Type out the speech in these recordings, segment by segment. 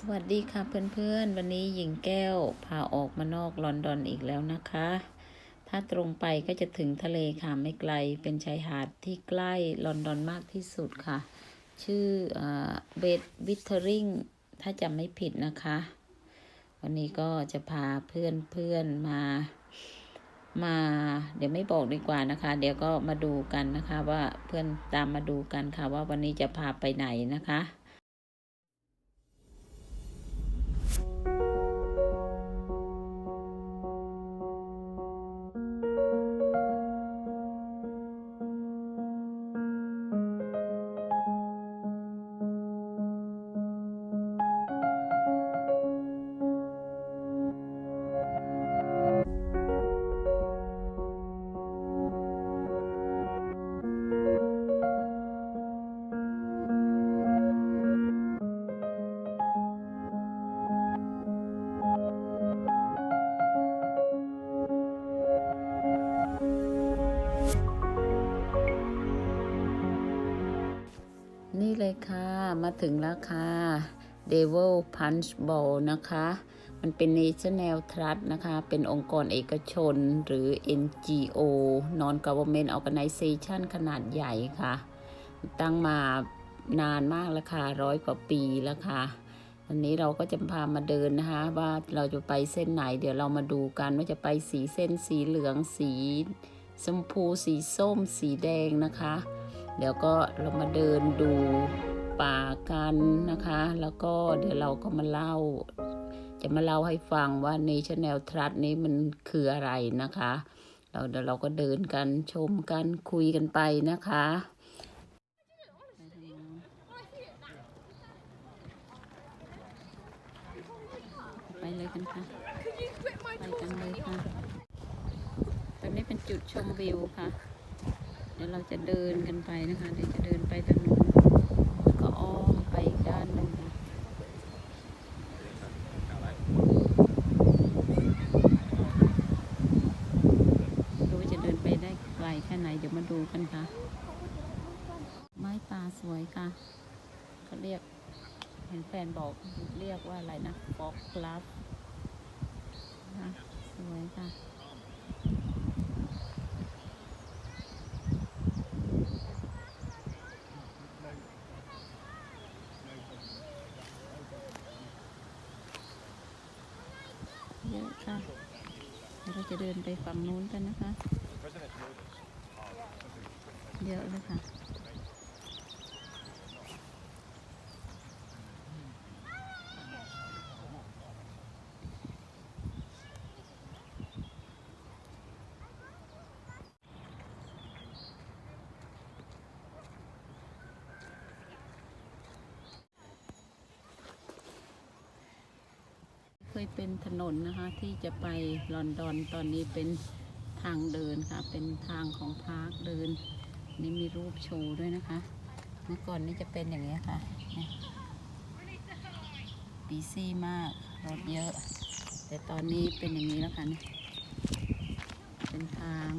สวัสดีค่ะเพื่อนๆ วันนี้หญิงแก้วพาออกมานอกลอนดอนอีกแล้วนะคะ ถ้าตรงไปก็จะถึงทะเลค่ะไม่ไกลเป็นชายหาดที่ใกล้ลอนดอนมากที่สุดค่ะ ชื่อเบดวิทเทอริงถ้าจำไม่ผิดนะคะ วันนี้ก็จะพาเพื่อนๆมามา เดี๋ยวไม่บอกดีกว่านะคะ เดี๋ยวก็มาดูกันนะคะว่าเพื่อนตามมาดูกันค่ะว่าวันนี้จะพาไปไหนนะคะ ถึงแล้วค่ะ Devil Punch Bowl นะคะ มันเป็น National Trust นะคะ เป็นองค์กรเอกชนหรือ NGO Non Government Organization ขนาดใหญ่ค่ะ ตั้งมานานมากแล้วค่ะร้อยกว่าปีแล้วค่ะอันนี้เราก็จะพามาเดินนะคะ ว่าเราจะไปเส้นไหน เดี๋ยวเรามาดูกันว่าจะไปสีเส้นสีเหลืองสีชมพูสีส้มสีแดงนะคะ เดี๋ยวก็เรามาเดินดู ป่ากันนะคะ แล้วก็เดี๋ยวเราก็มาเล่า จะมาเล่าให้ฟังว่า National Trust นี้มันคืออะไรนะคะเราเดี๋ยวเราก็เดินกันชมกันคุยกันไปนะคะไปเลยกันค่ะไปกันเลยค่ะ ตอนนี้เป็นจุดชมวิวค่ะ เดี๋ยวเราจะเดินกันไปนะคะ เดี๋ยวจะเดินไปทางนู้น อีกด้านหนึ่งค่ะดูว่าจะเดินไปได้ไกลแค่ไหน เดี๋ยวมาดูกันค่ะ ไม้ป่าสวยค่ะเขาเรียก เห็นแฟนบอกเรียกว่าอะไรนะฟอกกลับนะสวยค่ะ เยอะค่ะเเดินไปฝั่งนู้นกันนะคะ เยอะเลยค่ะ เคยเป็นถนนนะคะ ที่จะไปลอนดอนตอนนี้เป็นทางเดินค่ะ เป็นทางของพาร์คเดิน นี่มีรูปโชว์ด้วยนะคะเมื่อก่อนนี่จะเป็นอย่างนี้ค่ะปีซี่มากรถเยอะ แต่ตอนนี้เป็นอย่างนี้แล้วค่ะเนี่ยเป็นทาง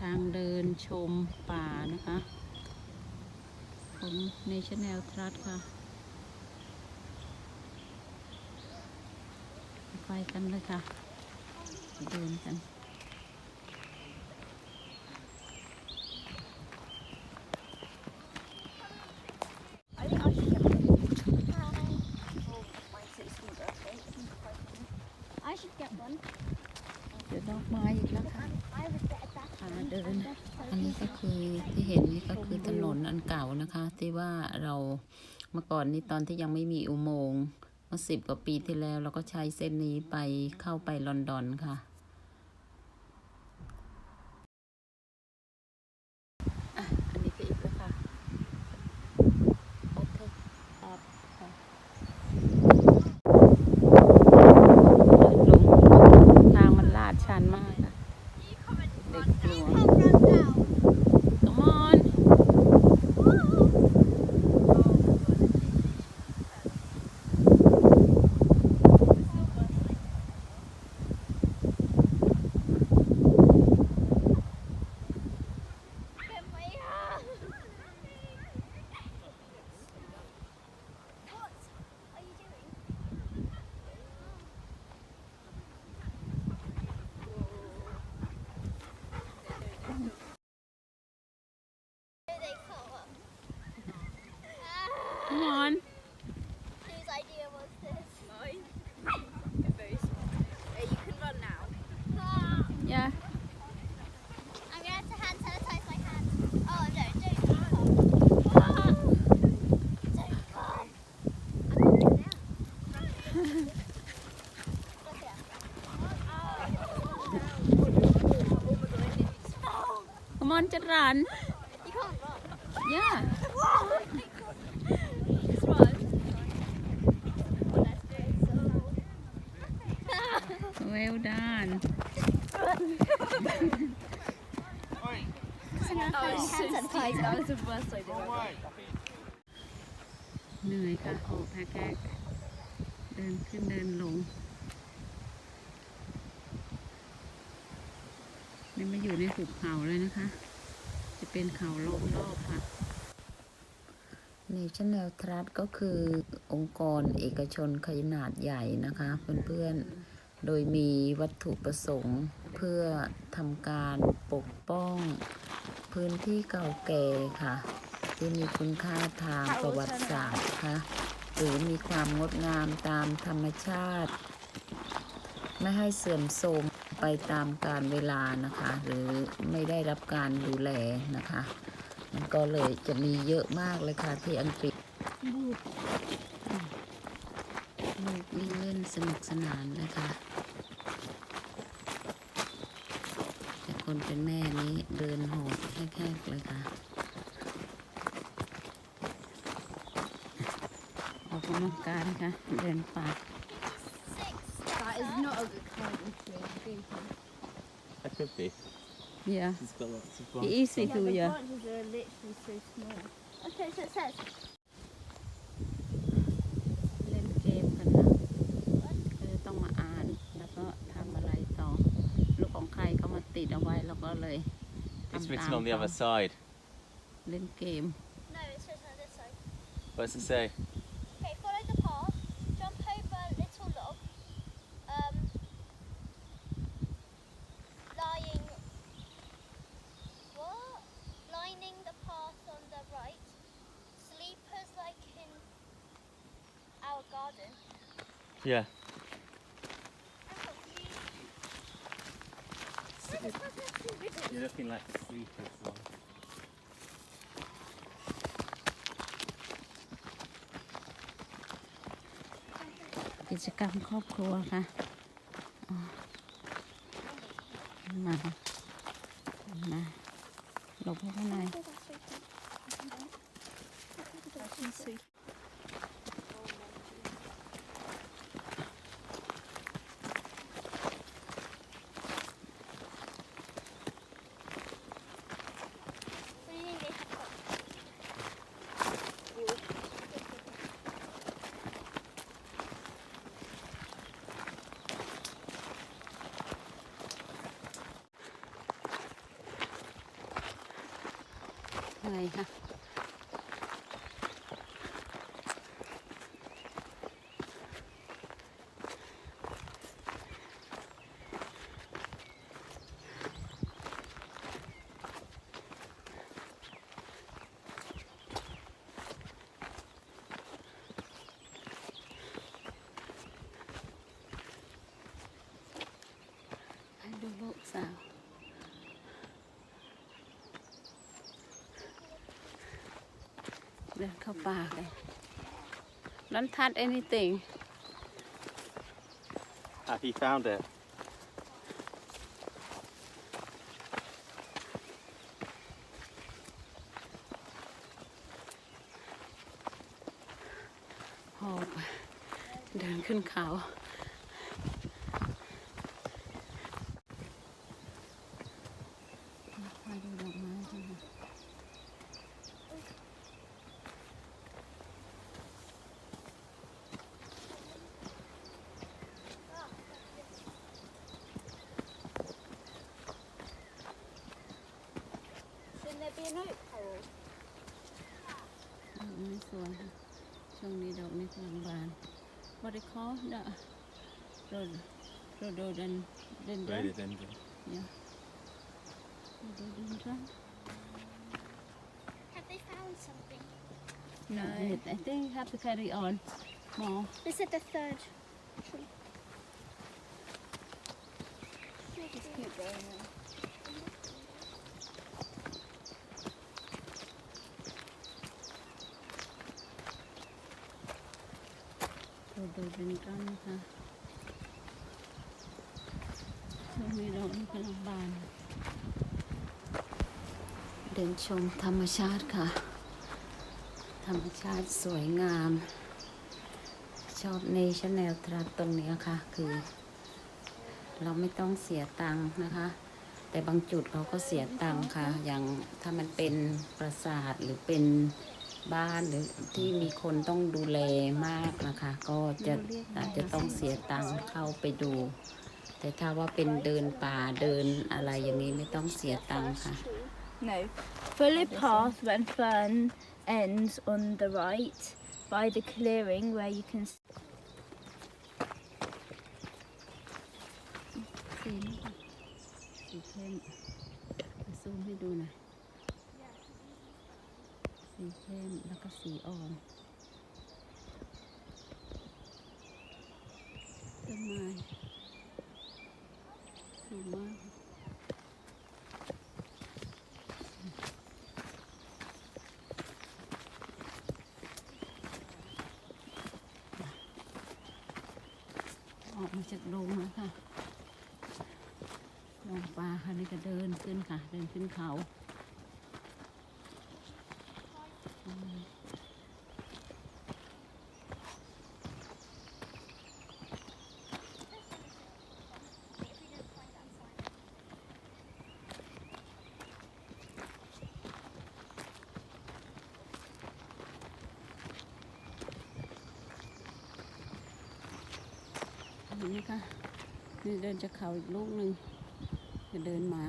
ทางเดินชมป่านะคะ ของ National Trust ค่ะ ไปกันเลยค่ะไปเดินกัน I think I should get one. Oh, my sixteenth birthday. I should get one. เดี๋ยวดอกไม้อีกแล้วค่ะ I was better back. พาเดิน อันนี้ก็คือที่เห็นนี่ก็คือถนนอันเก่านะคะ ที่ว่าเราเมื่อก่อนนี่ตอนที่ยังไม่มีอุโมงค์ เมื่อสิบกว่าปีที่แล้วเราก็ใช้เส้นนี้ไปเข้าไปลอนดอนค่ะ อันนี้ก็อีกแล้วค่ะ โอเคครับค่ะลงทางมันลาดชันมากค่ะ เด็กกลัว Come on เ come on Whose idea was this? Mine. Very small. Hey, you can run now. Ah, yeah I'm gonna have to hand sanitize my hands. Oh no, don't cough. Ah, don't cough. I'm going now. Look here. Oh, come on จะรัน you can't run. yeah Just run. Let's do it. well done That was so stupid. That was the worst idea ever. เหนื่อยค่ะโอ้แพ้แกเดินขึ้นเดินลงนี่มาอยู่ในหุบเขาเลยนะคะ จะเป็นเขาล้อมรอบค่ะ National Trust ก็คือองค์กรเอกชนขนาดใหญ่นะคะเพื่อนๆ โดยมีวัตถุประสงค์เพื่อทำการปกป้องพื้นที่เก่าแก่ค่ะ ที่มีคุณค่าทางประวัติศาสตร์ค่ะหรือมีความงดงามตามธรรมชาติ ไม่ให้เสื่อมโทรม ไปตามกาลเวลานะคะ หรือไม่ได้รับการดูแลนะคะ มันก็เลยจะมีเยอะมากเลยค่ะที่อังกฤษลูกวิ่งเล่นสนุกสนานเลยค่ะแต่คนเป็นแม่นี้เดินโหดแคกๆเลยค่ะออกกำลังกายค่ะ เดินป่า not a good kind of tree. That could be. yeah It's got lots of it branches. easy to the yeah branches are literally so small. Okay, so it says เล่นเกมกันนะคือต้องมาอ่านแล้วก็ทำอะไรต่อ ลูกของใครเขามาติดเอาไว้แล้วก็เลย It's ทำ written ตาม on the เขา other side. เล่นเกม no, it's written on this side. What's it say? Okay, follow the path, jump over little log, um, lying, what? Lining the path on the right, sleepers like in our garden. Yeah. I'm confused. Why does that have to be written? You're looking like a sleeper's one. กิจกรรมครอบครัวค่ะอ๋อมามาหลบเข้าข้างใน What do you think they have got? Ờ. อะไรคะให้ดูลูกสาว เดินเข้าป่าเลย Don't touch anything Have you found it? หอบเดินขึ้นเขามา be a note, Carol? ดอกไม้สวยค่ะช่วงนี้ดอกไม้กำลังบาน What they call the rod rhododendron Rhododendron. yeah rhododendron Have they found something? No. I think you have to carry on more This is the third tree. Just keep going เป็นก้นนะคะช่วงนี้เรากำลังบาน เดินชมธรรมชาติค่ะ ธรรมชาติสวยงาม ชอบในชแนลทรัสตรงนี้ค่ะ คือ เราไม่ต้องเสียตังค์นะคะ แต่บางจุดเขาก็เสียตังค์ค่ะ อย่างถ้ามันเป็นปราสาทหรือเป็น บ้านหรือที่มีคนต้องดูแลมากนะคะ ก็จะอาจจะต้องเสียตังค์เข้าไปดู แต่ถ้าว่าเป็นเดินป่าเดินอะไรอย่างนี้ไม่ต้องเสียตังค์ค่ะ No. Follow path when fern ends on the right by the clearing where you can สีนี้ค่ะสีเข้มซูมให้ดูหน่อย สีเข้มแล้วก็สีอ่อนต้นไม้สูงมากออกมาจากโรงแล้วค่ะลงปลาค่ะนี่ก็เดินขึ้นค่ะ เดินขึ้นเขา นนี้นะคะ นี่เดินจากเขาอีกลูกหนึ่งจะเดินมา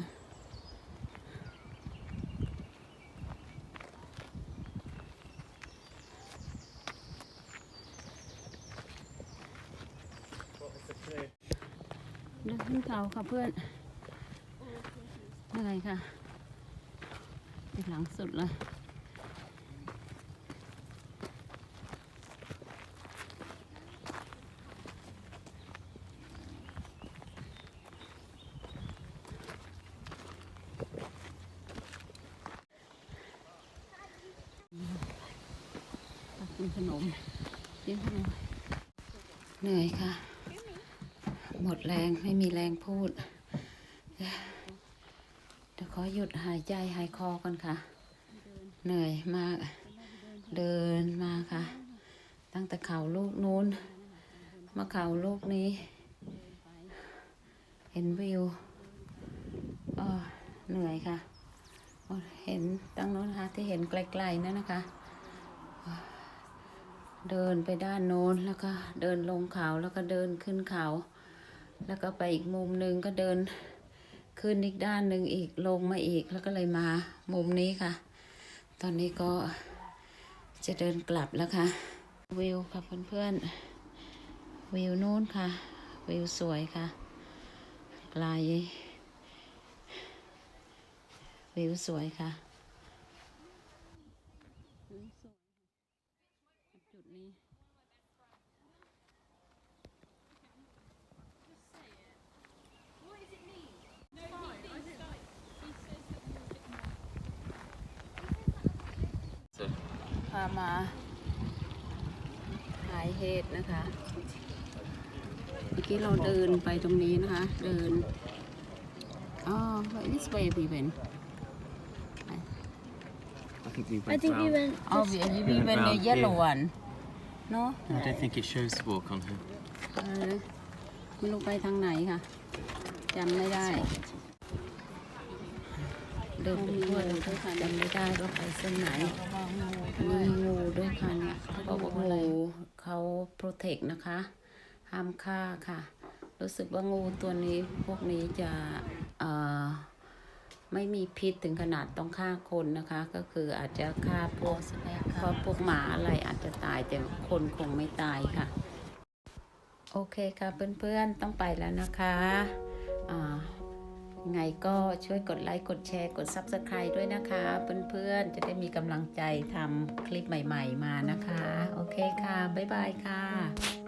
เดินขึ้นเขาค่ะเพื่อนเหนื่อยค่ะไปหลังสุดเลยมากินขนมกินขนม เหนื่อยค่ะ หมดแรงไม่มีแรงพูด เดี๋ยวขอหยุดหายใจหายคอก่อนค่ะ เหนื่อยมาก เดินมาค่ะ ตั้งแต่เข่าลูกนู้น มาเข่าลูกนี้ เห็นวิวอ๋อเหนื่อยค่ะ เห็นตั้งโน้นนะคะที่เห็นไกลๆนั่นนะคะ เดินไปด้านโน้นแล้วก็เดินลงเขาแล้วก็เดินขึ้นเขา แล้วก็ไปอีกมุมหนึ่งก็เดินขึ้นอีกด้านหนึ่งอีกลงมาอีกแล้วก็เลยมามุมนี้ค่ะ ตอนนี้ก็จะเดินกลับแล้วค่ะ วิวค่ะเพื่อนๆวิวนู้นค่ะ วิวสวยค่ะไกลวิวสวยค่ะ จุดนี้ So, พามาหายเหตุนะคะเมื่อกี้เราเดินไปตรงนี้นะคะ เดินอ๋อ this way we went I think we went I think we round. went. oh we we went the Round yellow here. one no I don't think it shows the walk on here. เออไม่รู้ไปทางไหนค่ะจำไม่ได้ เดินไปทั่วเลยค่ะจำไม่ได้ว่าไปเส้นไหนมีงูด้วยค่ะเนี่ยเขาบอกว่างูเขาโปรเทคนะคะ ห้ามฆ่าค่ะ รู้สึกว่างูตัวนี้พวกนี้จะเอ่อ ไม่มีพิษถึงขนาดต้องฆ่าคนนะคะ ก็คืออาจจะฆ่าพวกเพราะพวกหมาอะไรอาจจะตายแต่คนคงไม่ตายค่ะ โอเคค่ะเพื่อนๆต้องไปแล้วนะคะอ่าไงก็ช่วยกดไลค์ กดแชร์ กด Subscribe ด้วยนะคะ เพื่อนๆ จะได้มีกำลังใจทำคลิปใหม่ ๆ มานะคะ โอเคค่ะ บ๊ายบายค่ะ